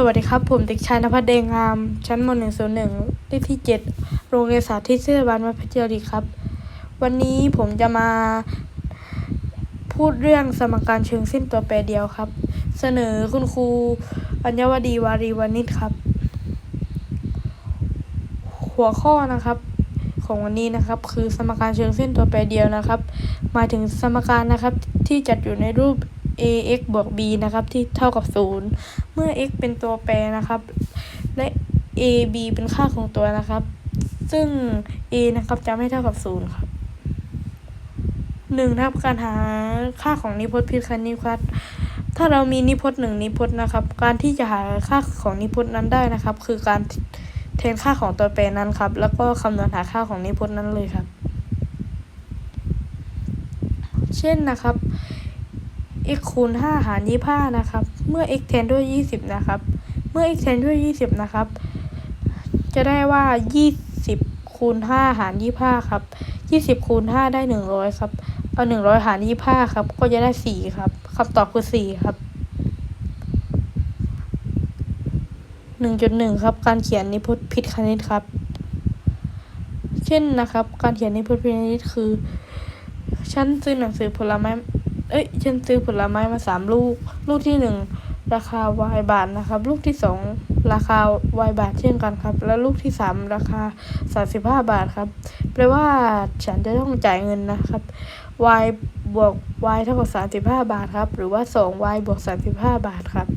สวัสดีครับ ผมเด็กชายนภัสเดงงาม ชั้นม .101 เลขที่ 7 โรงเรียนสาธิตเทศบาลวัดเพชรบุรีครับ วันนี้ผมจะมา พูดเรื่องสมการเชิงเส้นตัวแปรเดียวครับ เสนอคุณครูอัญวดีวารีวานิชครับ หัวข้อนะครับ ของวันนี้นะครับ คือสมการเชิงเส้นตัวแปรเดียวนะครับหมายถึงสมการนะครับที่จัดอยู่ในรูป ax บวก b นะครับ ที่เท่ากับ 0 เมื่อ x เป็นตัวแปรนะครับ และ a b เป็นค่าของตัวนะครับ ซึ่ง a นะครับจะไม่เท่ากับ 0 ครับหนึ่งนะครับการหาค่าของนิพจน์พิคณิตครับถ้าเรามีนิพจน์หนึ่งนิพจน์นะครับ การที่จะหาค่าของนิพจน์นั้นได้นะครับ คือการแทนค่าของตัวแปรนั้นครับ แล้วก็คำนวณหาค่าของนิพจน์นั้นเลยครับ เช่นนะครับ x คูณ5หาร25นะครับ เมื่อ x แทนด้วย 20 นะครับ เมื่อ x แทนด้วย 20 นะครับ จะได้ว่า 20 คูณ5หาร25 ครับ 20 คูณ 5 ได้ 100 ครับ เอา 100 หาร 25 ครับ ก็จะได้ 4 ครับคำตอบคือ 4 ครับ 1.1 ครับ การเขียนนิพจน์ผิดคณิตครับ เช่นนะครับ การเขียนนิพจน์ผิดคณิตคือ ฉันซื้อหนังสือผลไม้ เอ้ยฉันซื้อผลไม้มาสามลูก ลูกที่หนึ่งราคาวายบาทนะครับ ลูกที่สองราคาวายบาทเช่นกันครับ แล้วลูกที่สามราคาสามสิบห้าบาทครับ แปลว่าฉันจะต้องจ่ายเงินนะครับ y บวก y เท่ากับสามสิบห้าบาทครับ หรือว่าสอง y บวกสามสิบห้าบาทครับ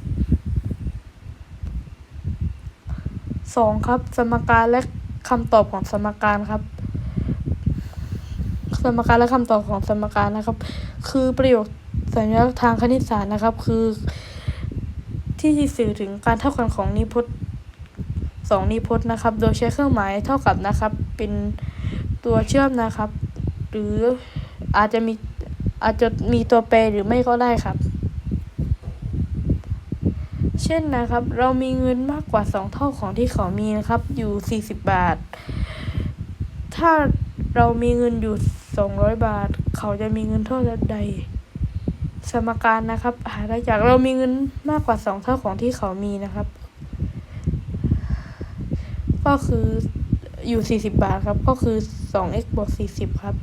สองครับ สมการและคำตอบของสมการครับ สมการและคำตอบของสมการนะครับ คือประโยคสัญลักษณ์ทางคณิตศาสตร์นะครับ คือ ที่สื่อถึงการเท่ากันของนิพจน์สองนิพจน์นะครับ โดยใช้เครื่องหมายเท่ากับนะครับ เป็นตัวเชื่อมนะครับ หรืออาจจะมีอาจจะมีตัวแปรหรือไม่ก็ได้ครับ เช่นนะครับ เรามีเงินมากกว่าสองเท่าของที่เขามีนะครับ อยู่สี่สิบบาท ถ้าเรามีเงินอยู่สองร้อยบาท เขาจะมีเงินเท่าใด สมการนะครับ หาได้จากเรามีเงินมากกว่าสองเท่าของที่เขามีนะครับ ก็คืออยู่สี่สิบบาทครับ ก็คือสอง x บวกสี่สิบครับ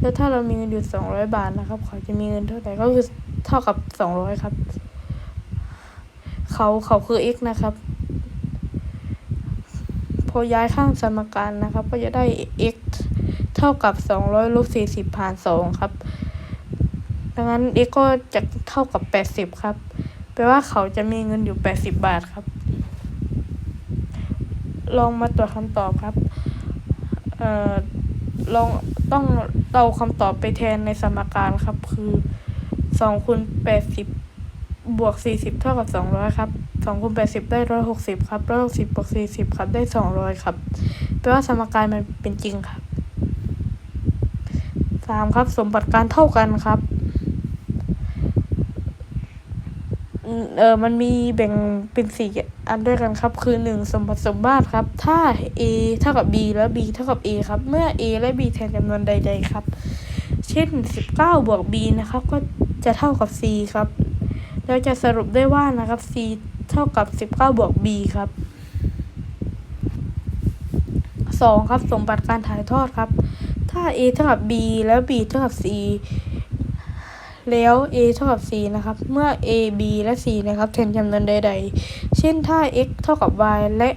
แล้วถ้าเรามีเงินอยู่สองร้อยบาทนะครับ เขาจะมีเงินเท่าไหร่ก็คือเท่ากับสองร้อยครับ เขาเขาคือ x นะครับพอย้ายข้างสมการนะครับ ก็จะได้ x ท่ากับสองร้อยลบสี่สิบผ่านสองครับ ดังนั้น x ก็จะเท่ากับแปดสิบครับ แปลว่าเขาจะมีเงินอยู่แปดสิบบาทครับ ลองมาตรวจคำตอบครับ เอ่อ ลองต้องเอาคำตอบไปแทนในสมการครับ คือสองคูณแปดสิบบวกสี่สิบเท่ากับสองร้อยครับสองคูณแปดสิบได้ร้อยหกสิบครับร้อยหกสิบบวกสี่สิบครับได้สองร้อยครับ แปลว่าสมการมันเป็นจริงครับ สามครับ สมบัติการเท่ากันครับ เออมันมีแบ่งเป็นสี่อันด้วยกันครับ คือหนึ่งสมบัติสมบัติครับ ถ้า a เท่ากับ b แล้ว b เท่ากับ a ครับ เมื่อ a และ b แทนจำนวนใด ๆ ครับ เช่นสิบเก้าบวก b นะครับ ก็จะเท่ากับ c ครับแล้วจะสรุปได้ว่านะครับ c เท่ากับสิบเก้าบวก b ครับสองครับสมบัติการถ่ายทอดครับ ถ้า a เท่ากับ b แล้ว b เท่ากับ c แล้ว a เท่ากับ c นะครับ เมื่อ a b และ c นะครับแทนจำนวนใด ๆ เช่นถ้า x เท่ากับ y และ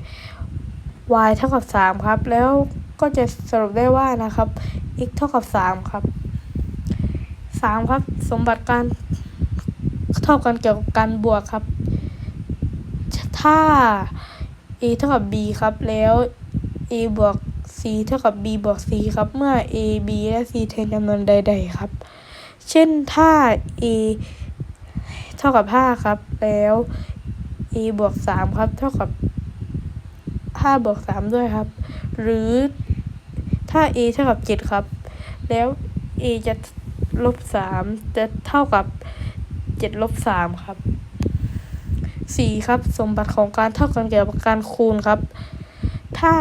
y เท่ากับ 3 ครับ แล้วก็จะสรุปได้ว่านะครับ x เท่ากับ 3 ครับ 3 ครับ สมบัติการเท่ากันเกี่ยวกับการบวกครับ ถ้า a เท่ากับ b ครับ แล้ว a บวก เท่ากับ b บวก c ครับเมื่อ a b และ c แทนจำนวนใด ๆ ครับ เช่นถ้า a เท่ากับ 5 ครับ แล้ว a บวก 3 ครับ เท่ากับ 5 บวก 3 ด้วยครับ หรือถ้า a เท่ากับ 7 ครับ แล้ว a จะลบ 3 จะเท่ากับ 7 ลบ 3 ครับ 4 ครับ สมบัติของการเท่ากันเกี่ยวกับการคูณครับ ถ้า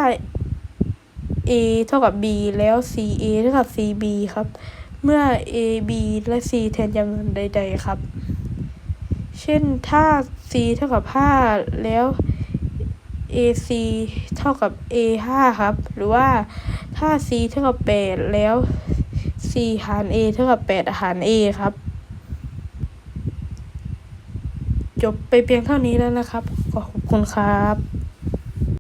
a เท่ากับ b แล้ว c a เท่ากับ c b ครับ เมื่อ a b และ c แทนจำนวนใด ๆ ครับ เช่นถ้า c เท่ากับห้าแล้ว ac เท่ากับ a ห้าครับ หรือว่าถ้า c เท่ากับแปดแล้ว c หาร a เท่ากับแปดหาร a ครับ จบไปเพียงเท่านี้แล้วนะครับ ขอบคุณครับ